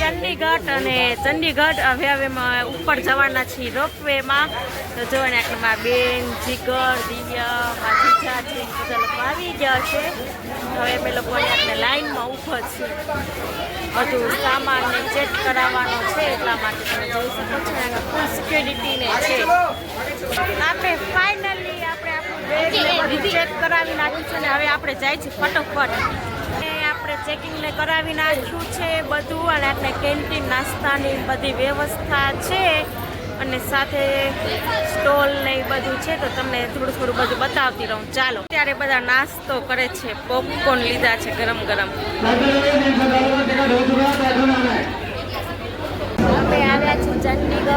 ચંડીગઢ અને ચંડીગઢ હવે હવે ઉપર જવાના છીએ રોપવેમાં. તો જો ને મારા બેન, જીગર, દિવ્યા, મારા જીજા છે એ બધા લોકો આવી ગયા છે. હવે અમે લોકો આપણે લાઈનમાં ઊભો છીએ. હજુ સામાન ચેક કરાવવાનો છે, એટલા માટે તમે જોઈ શકો છો ને ફૂલ સિક્યોરિટીને છે. આપણે ફાઇનલી આપણે આપણું ચેક કરાવી નાખ્યું છે ને હવે આપણે જાય છે ફટોફટ. ને આપણે ચેકિંગ કરાવી નાખ્યું છે બધું અને આપણે કેન્ટીન નાસ્તાની બધી વ્યવસ્થા છે અને સાથે સ્ટોલ ને એ બધું છે, તો તમને થોડું થોડું બધું બતાવતી રહું. ચાલો. ત્યારે બધા નાસ્તો કરે છે પોપકોર્ન લીધા છે ગરમ ગરમ. અમે આવ્યા છીએ ચંડીગઢ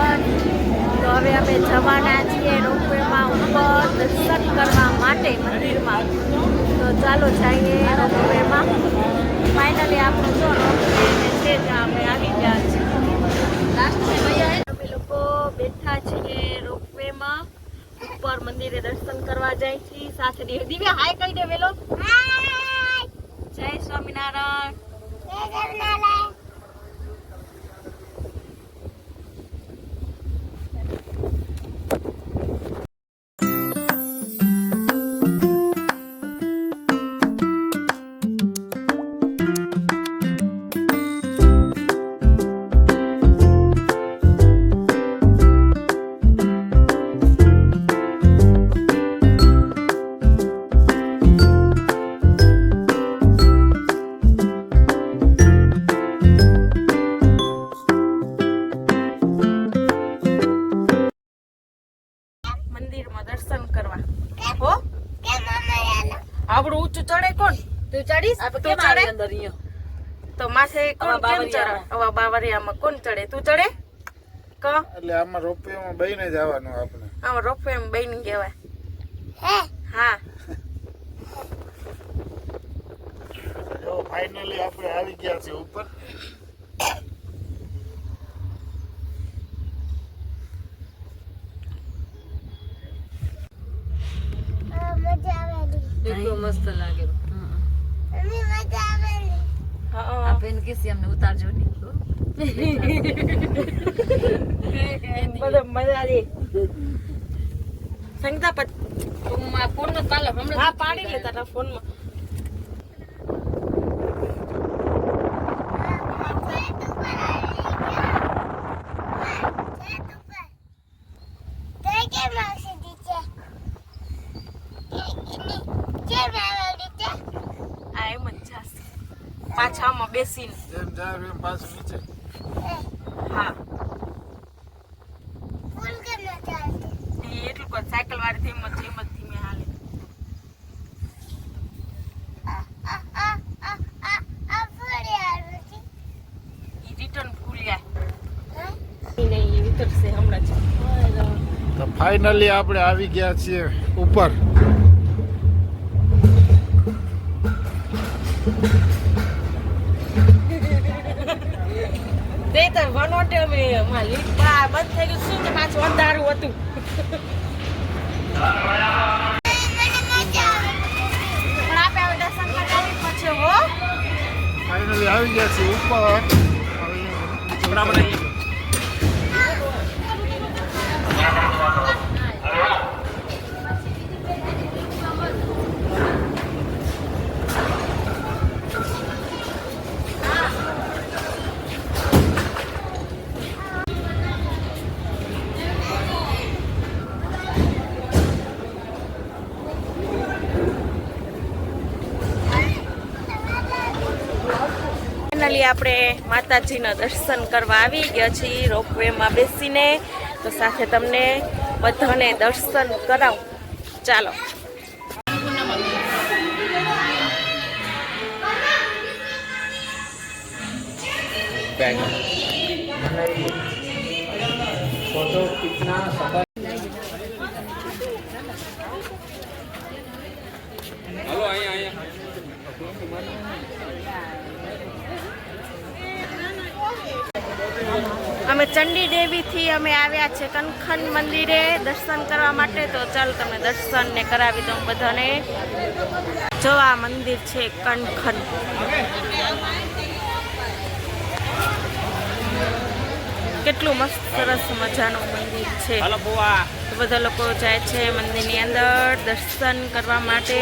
તો હવે અમે જવાના છીએ રોપવેમાં ઉપર દર્શન કરવા માટે મંદિરમાં. તો ચાલો જઈએ રોપવેમાં. ફાઇનલી આપણું જો છે ત્યાં અમે આવી ગયા છીએ. અમે લોકો બેઠા છીએ રોપવેમાં. ઉપર મંદિરે દર્શન કરવા જાય છીએ. સાથે દિવ્ય દિવ્યા હાય કહી દે વેલો. જય સ્વામિનારાયણ. તું ચડીશ? તું ચડે? અંદર તો માથે કોણ આવા કેમ ચડે. આવા બાવરિયામાં કોણ ચડે? તું ચડે? ક? એટલે આમાં રોપવેમાં બેને જવાનું આપણે. આમ રોપવે એમ બેની કહેવાય. હા? જો ફાઇનલી આપણે આવી ગયા છે ઉપર એટલું મસ્ત લાગે હા આ બેન કેસી અમને ઉતારજો નહીં બધો મજા આવી સંગીતા પત ફોનમાં પાલો હમણાં હા પાડી લે તારા ફોનમાં. આ એમ જ પાછા આમાં બેસીને. જેમ જાય એમ પાછું નીચે. હા. એ એટલું સાયકલ વાળી ધીમ જ ધીમ જ ફાઇનલી આપણે આવી ગયા છીએ ઉપર. તે આવી વનોટે અમે માં લીક બા બંધ થઈ ગયું શું કે પાછું અંધારું હતું પણ આપણે હવે દર્શન કરાવી પછી હો ફાઇનલી આવી ગયા છીએ ઉપર હવે ફાઇનલી આપણે માતાજીના દર્શન કરવા આવી ગયા છીએ રોપવેમાં બેસીને. તો સાથે તમને બધાને દર્શન કરાવ. ચાલો. અમે ચંડી દેવીથી અમે આવ્યા છે કનખન મંદિરે દર્શન કરવા માટે. તો ચાલો તમે દર્શન ને કરાવી દઉં બધાને. જો આ મંદિર છે કનખન. કેટલું મસ્ત સરસ મજાનું મંદિર છે. બધા લોકો જાય છે મંદિરની અંદર દર્શન કરવા માટે.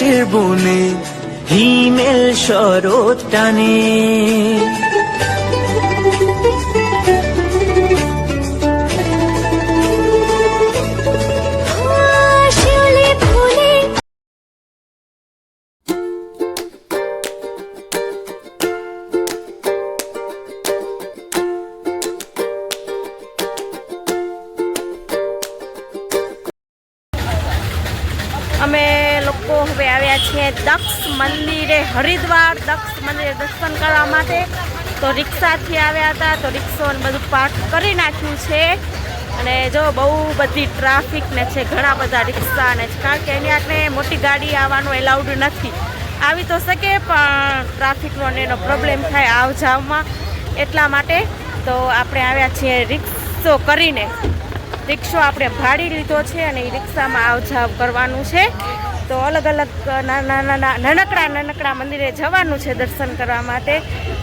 আকাশের বনে হিমেল শরৎ টানে। আমি હવે આવ્યા છીએ દક્ષ મંદિરે, હરિદ્વાર દક્ષ મંદિરે દર્શન કરવા માટે. તો રિક્ષાથી આવ્યા હતા, તો રિક્ષો બધું પાર્ક કરી નાખ્યું છે. અને જો બહુ બધી ટ્રાફિક ને છે, ઘણા બધા રિક્ષા ને કારણ કે એની આગળ મોટી ગાડી આવવાનું એલાઉડ નથી. આવી તો શકે, પણ ટ્રાફિકનો ને એનો પ્રોબ્લેમ થાય આવ જાવમાં એટલા માટે તો આપણે આવ્યા છીએ રિક્ષો કરીને. રિક્ષો આપણે ભાડી લીધો છે અને એ રિક્ષામાં આવ જાવ કરવાનું છે. તો અલગ અલગ નાના નાના નાનકડા નાનકડા મંદિરે જવાનું છે દર્શન કરવા માટે.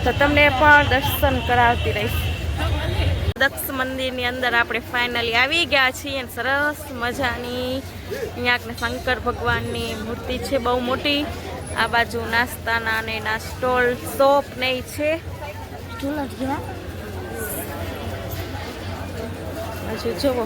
તો તમને પણ દર્શન કરાવતી રહીશ. દક્ષ મંદિરની અંદર આપણે ફાઇનલી આવી ગયા છીએ અને સરસ મજાની અહીંયા શંકર ભગવાનની મૂર્તિ છે બહુ મોટી. આ બાજુ નાસ્તાના ને ના સ્ટોલ શોપ ને છે. હજુ જુઓ.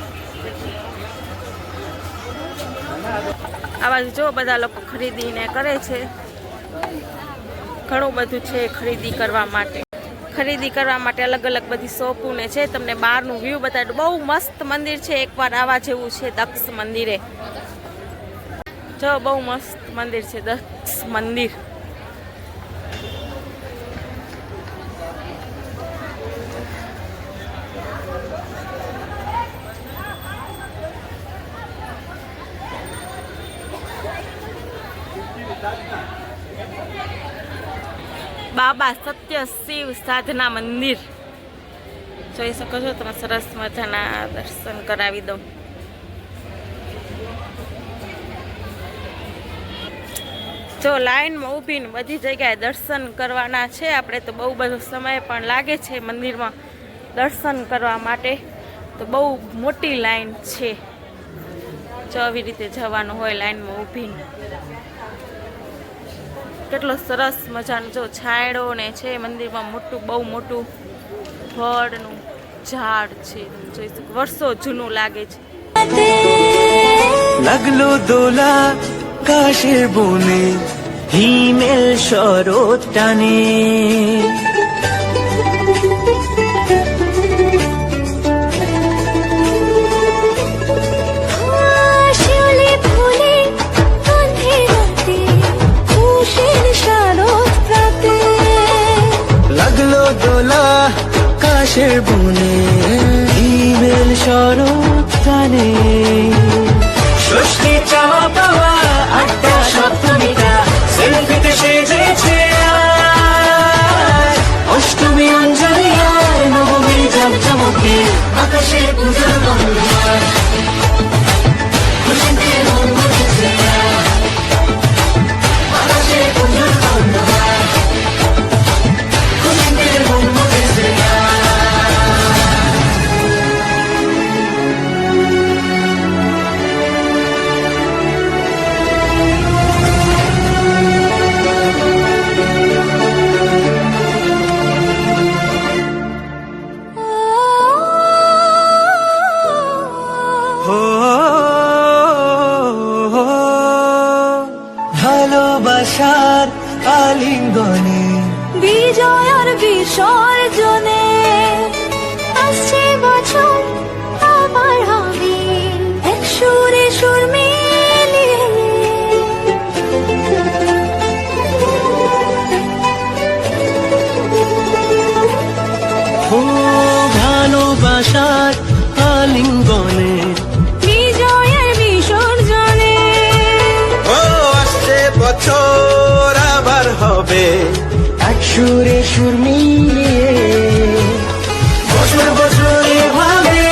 બાજુ જો બધા લોકો ખરીદીને કરે છે. ઘણું બધું છે ખરીદી કરવા માટે. ખરીદી કરવા માટે અલગ અલગ બધી શોપોને છે. તમને બહારનું વ્યૂ બતાવ્યું બહુ મસ્ત મંદિર છે. એકવાર આવા જેવું છે દક્ષ મંદિરે. જો બહુ મસ્ત મંદિર છે. દક્ષ મંદિર. બાબા સત્ય શિવ સાધના મંદિર. જોઈ શકો છો, તમે સરસ મજાના દર્શન કરાવી દઉં. જો લાઈનમાં ઊભીને બધી જગ્યાએ દર્શન કરવાના છે, આપણે તો બહુ બધો સમય પણ લાગે છે મંદિરમાં દર્શન કરવા માટે. તો બહુ મોટી લાઈન છે. જો આવી રીતે જવાનું હોય લાઈનમાં ઊભીને. કેટલો સરસ મજાનો જો છાંયડો ને છે મંદિરમાં મોટું બહુ મોટું ફળનું ઝાડ છે તમે જોઈ શકો વર્ષો જૂનું લાગે છે লাগলো দোলা কাশের বনে হিমেল শরৎ টানে ভোলা কাশের বনে ইমেল শরৎ কানে। আশার আলিঙ্গনে বিজয়ার বিসর্জনে সুরে সুর মিলিয়ে বছর বছর ভাবে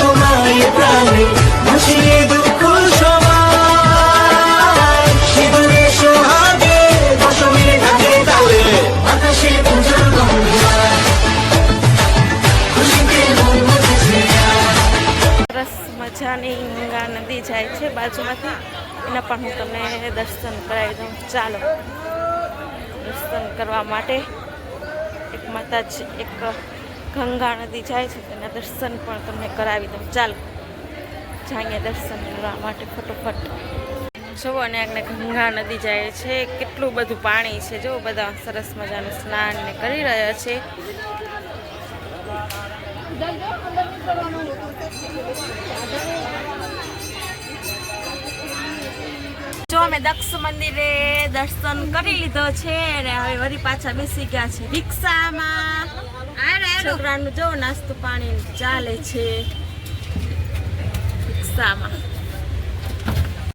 তোমার প্রাণে ভাসিয়ে দুঃখ সবাই সিঁদুরে সোহাগে দশমীর ঘাটে তালে আকাশে পুজোর গন্ধ খুশিতে মন মুখেছে સરસ મજાની ગંગા નદી જાય છે બાજુમાંથી એના પણ હું તમને દર્શન કરાવી દઉં ચાલો દર્શન કરવા માટે એક માતાજી, એક ગંગા નદી જાય છે, તેના દર્શન પણ તમને કરાવી દઉં. ચાલો જાઈએ દર્શન કરવા માટે ફટોફટ. જુઓ અને આગળ ગંગા નદી જાય છે, કેટલું બધું પાણી છે. જો બધા સરસ મજાનું સ્નાન ને કરી રહ્યા છે. અમે દક્ષ મંદિરે દર્શન કરી લીધો છે અને હવે વરી પાછા બેસી ગયા છે રિક્ષામાં. છોકરાનું જો નાસ્તો પાણી ચાલે છે રિક્ષામાં.